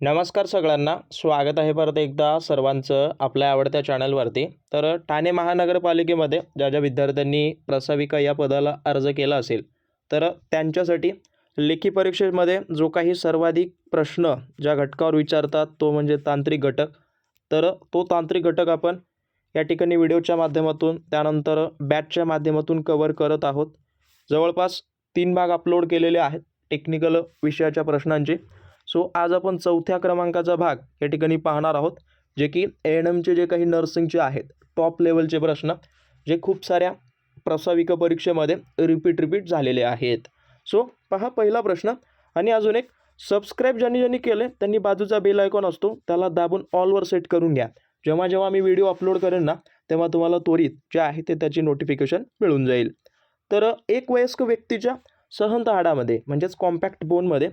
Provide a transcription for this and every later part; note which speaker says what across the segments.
Speaker 1: नमस्कार सगळ्यांना. स्वागत आहे परत एकदा सर्वांचं आपल्या आवडत्या चॅनलवरती. तर ठाणे महानगरपालिकेमध्ये ज्या ज्या विद्यार्थ्यांनी प्रसाविका या पदाला अर्ज केला असेल तर त्यांच्यासाठी लेखी परीक्षेमध्ये जो काही सर्वाधिक प्रश्न ज्या घटकावर विचारतात तो म्हणजे तांत्रिक घटक. तर तो तांत्रिक घटक आपण या ठिकाणी व्हिडिओच्या माध्यमातून त्यानंतर बॅचच्या माध्यमातून कवर करत आहोत. जवळपास तीन भाग अपलोड केलेले आहेत टेक्निकल विषयाच्या प्रश्नांचे. सो आज आपण चौथ्या क्रमांकाचा भाग या ठिकाणी पाहणार आहोत जे की ए एन एमचे जे काही नर्सिंगचे आहेत टॉप लेवलचे प्रश्न जे खूप साऱ्या प्रसाविका परीक्षेमध्ये रिपीट रिपीट झालेले आहेत. सो पहा पहिला प्रश्न आणि अजून एक सबस्क्राईब ज्यांनी ज्यांनी केले त्यांनी बाजूचा बेल आयकॉन असतो त्याला दाबून ऑलवर सेट करून घ्या. जेव्हा जेव्हा मी व्हिडिओ अपलोड करेन ना तेव्हा तुम्हाला त्वरित जे आहे ते त्याची नोटिफिकेशन मिळून जाईल. तर एक वयस्क व्यक्तीच्या सहंत हाडामध्ये म्हणजेच कॉम्पॅक्ट बोनमध्ये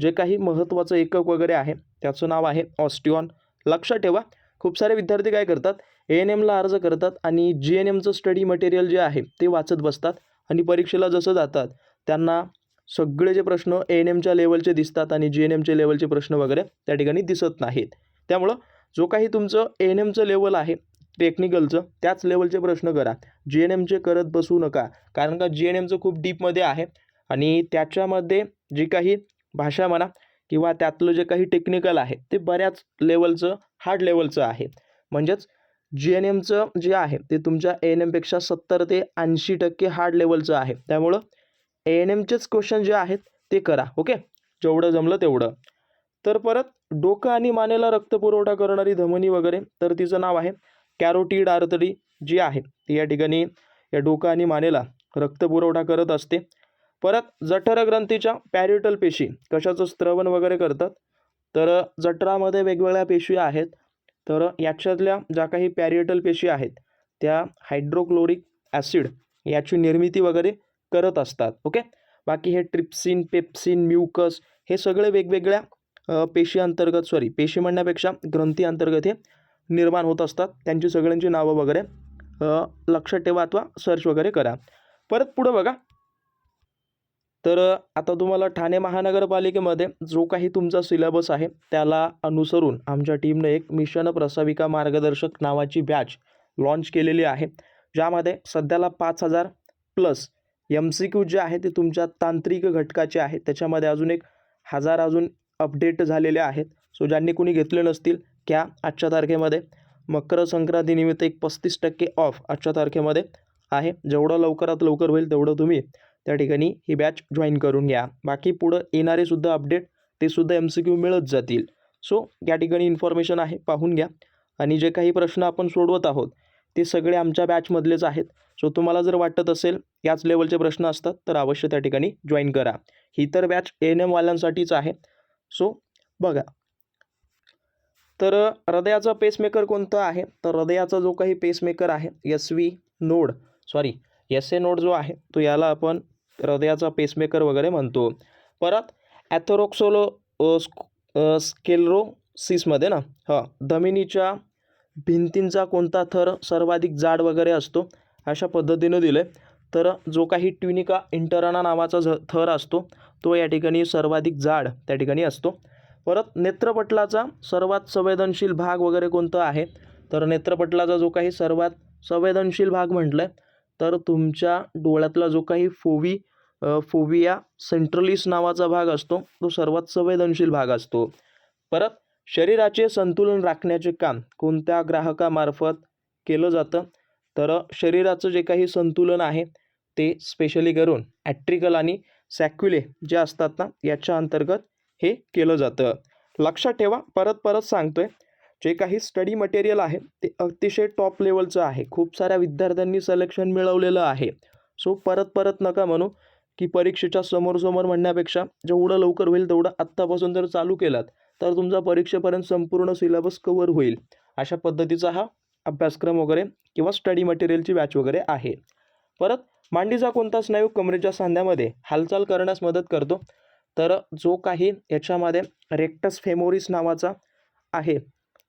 Speaker 1: जे काही महत्त्वाचं एकक वगैरे आहे त्याचं नाव आहे ऑस्टिऑन लक्षात ठेवा खूप सारे विद्यार्थी काय करतात? ए एन एमला अर्ज करतात आणि जी एन एमचं स्टडी मटेरियल जे आहे ते वाचत बसतात आणि परीक्षेला जसं जातात त्यांना सगळे जे प्रश्न ए एन एमच्या लेवलचे दिसतात आणि जी एन एमचे लेवलचे प्रश्न वगैरे त्या ठिकाणी दिसत नाहीत. त्यामुळं जो काही तुमचं ए एन एमचं लेवल आहे टेक्निकलचं त्याच लेवलचे प्रश्न करा. जी एन एमचे करत बसू नका कारण का जी एन एमचं खूप डीपमध्ये आहे आणि त्याच्यामध्ये जी काही भाषा म्हणा किंवा त्यातलं जे काही टेक्निकल आहे ते बऱ्याच लेवलचं हार्ड लेवलचं आहे. म्हणजेच जी एन एमचं जे आहे ते तुमच्या ए एन एमपेक्षा सत्तर ते ऐंशी टक्के हार्ड लेवलचं आहे. त्यामुळं ए एन एमचेच क्वेश्चन जे आहेत ते करा ओके जेवढं जमलं तेवढं. तर परत डोकं आणि मानेला रक्तपुरवठा करणारी धमनी वगैरे तर तिचं नाव आहे कॅरोटीड आर्टरी जी आहे ती या ठिकाणी या डोकं आणि मानेला रक्तपुरवठा करत असते. परत जठर ग्रंथीच्या पॅरिटल पेशी कशाचं स्त्रवण वगैरे करतात तर जठरामध्ये वेगवेगळ्या पेशी आहेत. तर याच्यातल्या ज्या काही पॅरिटल पेशी आहेत त्या हायड्रोक्लोरिक ॲसिड याची निर्मिती वगैरे करत असतात. ओके बाकी हे ट्रिप्सिन पेप्सिन म्युकस हे सगळे वेगवेगळ्या पेशी अंतर्गत सॉरी पेशी म्हणण्यापेक्षा ग्रंथी अंतर्गत हे निर्माण होत असतात. त्यांची सगळ्यांची नावं वगैरे लक्षात ठेवा अथवा सर्च वगैरे करा. परत पुढं बघा तर आता तुम्हाला ठाणे महानगरपालिकेमध्ये जो काही तुमचा सिलेबस आहे त्याला अनुसरून आमच्या टीमने एक मिशन प्रसाविका मार्गदर्शक नावाची बॅच लॉन्च केलेली आहे. ज्यामध्ये सध्याला पाच हजार प्लस एम सी क्यू जे आहे ते तुमच्या तांत्रिक घटकाचे आहे. त्याच्यामध्ये अजून एक हजार अजून अपडेट झालेले आहेत. सो ज्यांनी कुणी घेतले नसतील त्या आजच्या तारखेमध्ये मकर संक्रांतीनिमित्त एक पस्तीस टक्के ऑफ आजच्या तारखेमध्ये आहे. जेवढं लवकरात लवकर होईल तेवढं तुम्ही त्या ठिकाणी ही बॅच जॉईन करून घ्या. बाकी पुढं येणारेसुद्धा अपडेट ते सुद्धा एम सी क्यू मिळत जातील. सो या ठिकाणी इन्फॉर्मेशन आहे पाहून घ्या. आणि जे काही प्रश्न आपण सोडवत आहोत ते सगळे आमच्या बॅचमधलेच आहेत. सो तुम्हाला जर वाटत असेल याच लेवलचे प्रश्न असतात तर अवश्य त्या ठिकाणी जॉईन करा. ही तर बॅच ए एन एमवाल्यांसाठीच आहे. सो बघा. तर हृदयाचा पेसमेकर कोणता आहे? तर हृदयाचा जो काही पेसमेकर आहे S V node sorry S A node जो आहे तो याला आपण हृदयाचा पेसमेकर वगैरे म्हणतो. परत ॲथोरोक्सोलो स्केलरोसिसमध्ये ना हां धमिनीच्या भिंतींचा कोणता थर सर्वाधिक जाड वगैरे असतो अशा पद्धतीनं दिलं आहे तर जो काही ट्युनिका इंटराना नावाचा झ थर असतो तो या ठिकाणी सर्वाधिक जाड त्या ठिकाणी असतो. परत नेत्रपटलाचा सर्वात संवेदनशील भाग वगैरे कोणता आहे? तर नेत्रपटलाचा जो काही सर्वात संवेदनशील भाग म्हटलं आहे तर तुमच्या डोळ्यातला जो काही फोवी फोविया सेंट्रलिस नावाचा भाग असतो तो सर्वात संवेदनशील भाग असतो. परत शरीराचे संतुलन राखण्याचे काम कोणत्या ग्राहकामार्फत केलं जातं? तर शरीराचं जे काही संतुलन आहे ते स्पेशली करून ॲट्रिकल आणि सॅक्युले जे असतात ना याच्या अंतर्गत हे केलं जातं. लक्षात ठेवा परत परत सांगतोय जे काही स्टडी मटेरियल आहे ते अतिशय टॉप लेवलचं आहे. खूप साऱ्या विद्यार्थ्यांनी सिलेक्शन मिळवलेलं आहे. सो परत परत नका म्हणू की परीक्षेच्या समोरसमोर म्हणण्यापेक्षा जेवढं लवकर होईल तेवढं आत्तापासून जर चालू केलात तर तुमचा परीक्षेपर्यंत संपूर्ण सिलेबस कवर होईल. अशा पद्धतीचा हा अभ्यासक्रम वगैरे किंवा स्टडी मटेरियलची बॅच वगैरे आहे. परत मांडीचा कोणता स्नायू कमरेच्या सांध्यामध्ये हालचाल करण्यास मदत करतो? तर जो काही याच्यामध्ये रेक्टस फेमोरिस नावाचा आहे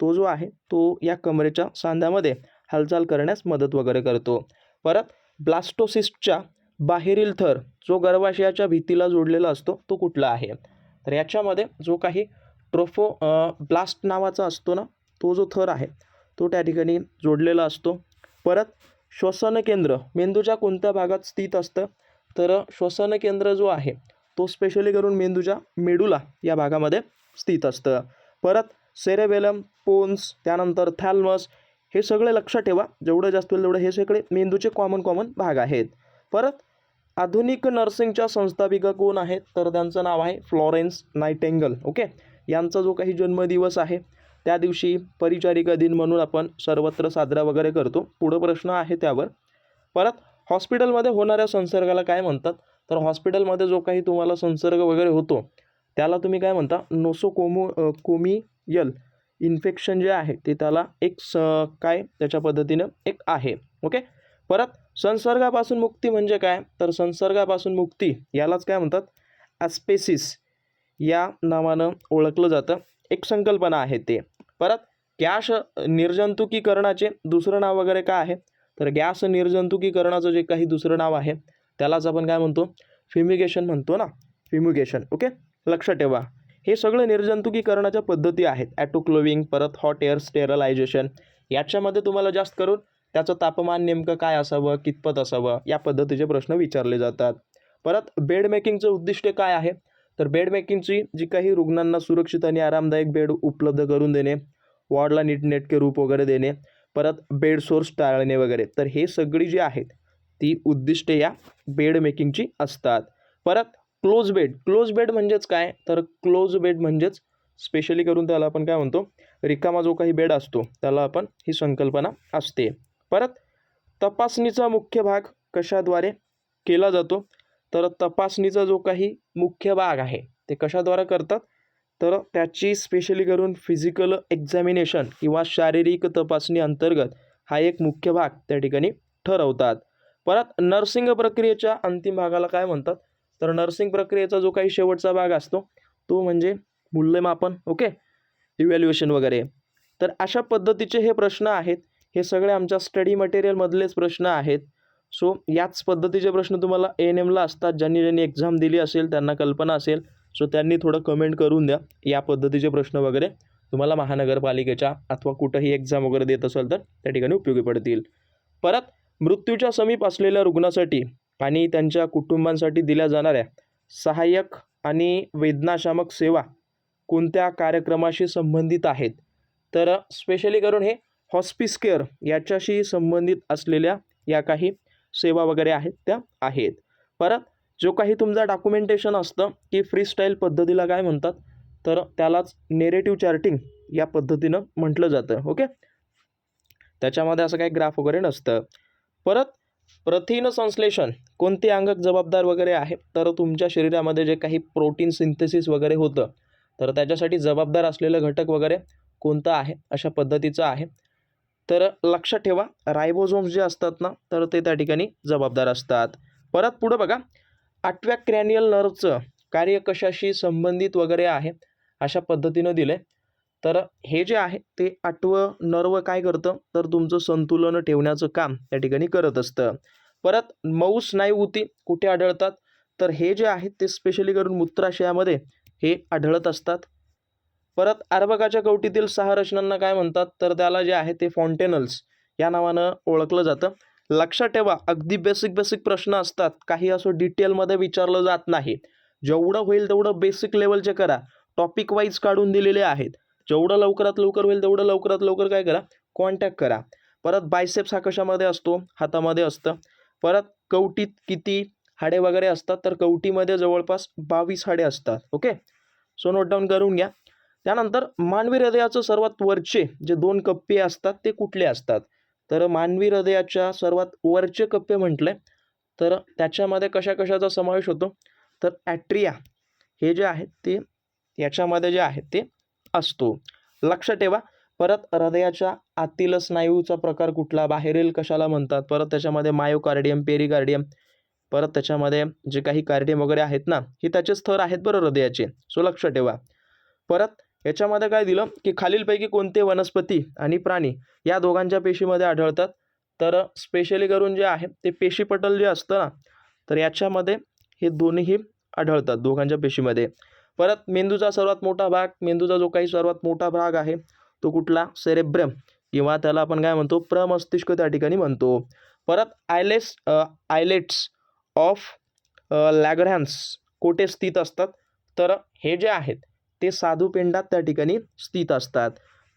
Speaker 1: तो जो आहे तो या कमरेच्या सांध्यामध्ये हालचाल करण्यास मदत वगैरे करतो. परत ब्लास्टोसिस्टच्या बाहेरील थर जो गर्भाशयाच्या भीतीला जोडलेला असतो तो कुठला आहे? तर याच्यामध्ये जो काही ट्रोफो ब्लास्ट नावाचा असतो ना तो जो थर आहे तो त्या ठिकाणी जोडलेला असतो. परत श्वसन केंद्र मेंदूच्या कोणत्या भागात स्थित असतं? तर श्वसन केंद्र जो आहे तो स्पेशली करून मेंदूच्या मेडुला या भागामध्ये स्थित असतं. परत सेरेबेलम पोन्स त्यानंतर थॅल्मस हे सगळे लक्षात ठेवा. जेवढं जास्त होईल तेवढं हे सगळे मेंदूचे कॉमन कॉमन भाग आहेत. परत आधुनिक नर्सिंगच्या संस्थापिका कोण आहेत? तर त्यांचं नाव आहे फ्लॉरेन्स नायटेंगल ओके? यांचा जो काही जन्मदिवस आहे त्या दिवशी परिचारिका दिन म्हणून आपण सर्वत्र साजरा वगैरे करतो. पुढं प्रश्न आहे त्यावर. परत हॉस्पिटलमध्ये होणाऱ्या संसर्गाला काय म्हणतात? तर हॉस्पिटलमध्ये जो काही तुम्हाला संसर्ग वगैरे होतो त्याला तुम्ही काय म्हणता? नोसोकोमो कोमी यल इन्फेक्शन जे आहे ते त्याला एक स काय त्याच्या पद्धतीनं एक आहे. ओके? परत संसर्गापासून मुक्ती म्हणजे काय? तर संसर्गापासून मुक्ती यालाच काय म्हणतात? ॲस्पेसिस या नावानं ओळखलं जातं. एक संकल्पना आहे ते. परत गॅस निर्जंतुकीकरणाचे दुसरं नाव वगैरे काय आहे? तर गॅस निर्जंतुकीकरणाचं जे काही दुसरं नाव आहे त्यालाच आपण काय म्हणतो? फ्युमिगेशन म्हणतो ना? Fumigation okay? लक्षात ठेवा. हे सगळं निर्जंतुकीकरणाच्या पद्धती आहेत. ॲटोक्लोविंग परत हॉट एअर स्टेरलायझेशन याच्यामध्ये तुम्हाला जास्त करून त्याचं तापमान नेमकं काय असावं कितपत असावं या पद्धतीचे प्रश्न विचारले जातात. परत बेड मेकिंगचं उद्दिष्ट काय आहे? तर बेड मेकिंगची जी काही रुग्णांना सुरक्षित आणि आरामदायक बेड उपलब्ध करून देणे वॉर्डला नीटनेटके रूप वगैरे देणे परत बेड सोर्स टाळणे वगैरे. तर हे सगळी जी आहेत ती उद्दिष्टे या बेड मेकिंगची असतात. परत क्लोज बेड. क्लोज बेड म्हणजेच काय? तर क्लोज बेड म्हणजेच स्पेशली करून त्याला आपण काय म्हणतो? रिकामा जो काही बेड असतो त्याला आपण ही संकल्पना असते. परत तपासणीचा मुख्य भाग कशाद्वारे केला जातो? तर तपासणीचा जो काही मुख्य भाग आहे ते कशाद्वारे करतात? तर त्याची स्पेशली करून फिजिकल एक्झामिनेशन किंवा शारीरिक तपासणी अंतर्गत हा एक मुख्य भाग त्या ठिकाणी ठरवतात. परत नर्सिंग प्रक्रियेच्या अंतिम भागाला काय म्हणतात? तर नर्सिंग प्रक्रियेचा जो काही शेवटचा भाग असतो तो म्हणजे मूल्यमापन ओके इव्हॅल्युएशन वगैरे. तर अशा पद्धतीचे हे प्रश्न आहेत. हे सगळे आमच्या स्टडी मटेरियलमधलेच प्रश्न आहेत. सो याच पद्धतीचे प्रश्न तुम्हाला ए एन एमला असतात. ज्यांनी ज्यांनी एक्झाम दिली असेल त्यांना कल्पना असेल. सो त्यांनी थोडं कमेंट करून द्या. या पद्धतीचे प्रश्न वगैरे तुम्हाला महानगरपालिकेच्या अथवा कुठंही एक्झाम वगैरे देत असेल तर त्या ठिकाणी उपयोगी पडतील. परत मृत्यूच्या समीप असलेल्या रुग्णासाठी आणि त्यांच्या कुटुंबांसाठी दिल्या जाणाऱ्या सहाय्यक आणि वेदनाशामक सेवा कोणत्या कार्यक्रमाशी संबंधित आहेत? तर स्पेशली करून हे हॉस्पिस केअर याच्याशी संबंधित असलेल्या या काही सेवा वगैरे आहेत त्या आहेत. परत जो काही तुमचा डॉक्युमेंटेशन असतं की फ्रीस्टाईल पद्धतीला काय म्हणतात तर त्यालाच नेरेटिव्ह चार्टिंग या पद्धतीनं म्हटलं जातं ओके त्याच्यामध्ये असं काही ग्राफ वगैरे नसतं. परत प्रथिन संश्लेषण कोणते अंगक जबाबदार वगैरे आहे? तर तुमच्या शरीरामध्ये जे काही प्रोटीन सिंथेसिस वगैरे होतं तर त्याच्यासाठी जबाबदार असलेलं घटक वगैरे कोणतं आहे? अशा पद्धतीचं आहे. तर लक्षात ठेवा रायबोझोम्स जे असतात ना तर ते त्या ठिकाणी जबाबदार असतात. परत पुढं बघा आठव्या क्रॅनियल नर्वचं कार्य कशाशी संबंधित वगैरे आहे? अशा पद्धतीनं दिलं आहे तर हे जे आहे ते आठवं नर्व काय करतं? तर तुमचं संतुलन ठेवण्याचं काम या ठिकाणी करत असतं. परत मऊ स्नायुभूती कुठे आढळतात? तर हे जे आहे ते स्पेशली करून मूत्राशयामध्ये हे आढळत असतात. परत अर्भकाच्या कवटीतील सहा रचनांना काय म्हणतात? तर त्याला जे आहे ते फॉन्टेनल्स या नावानं ओळखलं जातं. लक्षात ठेवा अगदी बेसिक बेसिक प्रश्न असतात. काही असं डिटेलमध्ये विचारलं जात नाही. जेवढं होईल तेवढं बेसिक लेवलचे करा. टॉपिक वाईज काढून दिलेले आहेत. जेवढं लवकरात लवकर होईल तेवढं लवकरात लवकर काय करा? कॉन्टॅक्ट करा. परत बायसेप्स हा कशामध्ये असतो? हातामध्ये असतं. परत कवटीत किती हाडे वगैरे असतात तर कवटीमध्ये जवळपास बावीस हाडे असतात. ओके सो नोट डाऊन करून घ्या. त्यानंतर मानवी हृदयाचं सर्वात वरचे जे दोन कप्पे असतात ते कुठले असतात? तर मानवी हृदयाच्या सर्वात वरचे कप्पे म्हटले तर त्याच्यामध्ये कशा कशाचा समावेश होतो? तर ॲट्रिया हे जे आहेत ते याच्यामध्ये जे आहेत ते असतो. लक्ष ठेवा परत हृदयाच्या आतील स्नायूचा प्रकार कुठला? बाहेरील कशाला म्हणतात? परत त्याच्यामध्ये मायोकार्डियम पेरिकार्डियम परत त्याच्यामध्ये जे काही कार्डियम वगैरे आहेत ना हे त्याचे स्तर आहेत बरं हृदयाचे. सो लक्ष ठेवा. परत याच्यामध्ये काय दिलं की खालीलपैकी कोणते वनस्पती आणि प्राणी या दोघांच्या पेशीमध्ये आढळतात? तर स्पेशली करून जे आहे ते पेशीपटल जे असतं ना तर याच्यामध्ये हे दोन्हीही आढळतात दोघांच्या पेशीमध्ये. परत मेंदूचा सर्वात मोठा भाग मेंदूचा जो काही सर्वात मोठा भाग आहे तो कुठला? सेरेब्रम. किंवा त्याला आपण काय म्हणतो? प्रमस्तिष्क त्या ठिकाणी म्हणतो. परत आयलेस आयलेट्स ऑफ लॅगरहॅन्स कोठे स्थित असतात? तर हे जे आहेत ते साधूपिंडात त्या ठिकाणी स्थित असतात.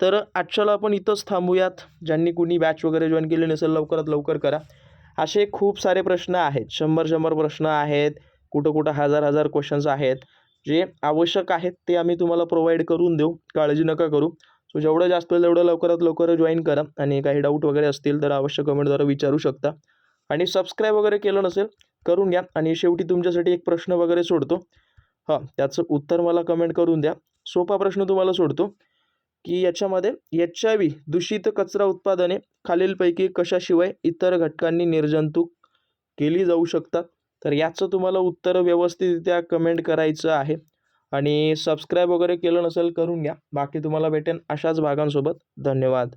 Speaker 1: तर आजच्याला आपण इथंच थांबूयात. ज्यांनी कुणी बॅच वगैरे जॉईन केली नसेल लवकरात लवकर करा. असे खूप सारे प्रश्न आहेत. शंभर शंभर प्रश्न आहेत. कुठं कुठं हजार हजार क्वेश्चन्स आहेत. जे आवश्यक आहेत ते आम्ही तुम्हाला प्रोव्हाइड करून देऊ. काळजी नका करू. सो जेवढं जास्त होईल तेवढं लवकरात लवकर जॉईन करा. आणि काही डाऊट वगैरे असतील तर अवश्य कमेंटद्वारे विचारू शकता. आणि सबस्क्राईब वगैरे केलं नसेल करून घ्या. आणि शेवटी तुमच्यासाठी एक प्रश्न वगैरे सोडतो. हां त्याचं उत्तर मला कमेंट करून द्या. सोपा प्रश्न तुम्हाला सोडतो. की याच्यामध्ये एच आय व्ही दूषित कचरा उत्पादने खालीलपैकी कशाशिवाय इतर घटकांनी निर्जंतुक केली जाऊ शकतात? तर याचं तुम्हाला उत्तर व्यवस्थितरित्या कमेंट करायचं आहे. आणि सबस्क्राईब वगैरे केलं नसेल करून घ्या. बाकी तुम्हाला भेटेन अशाच भागांसोबत. धन्यवाद.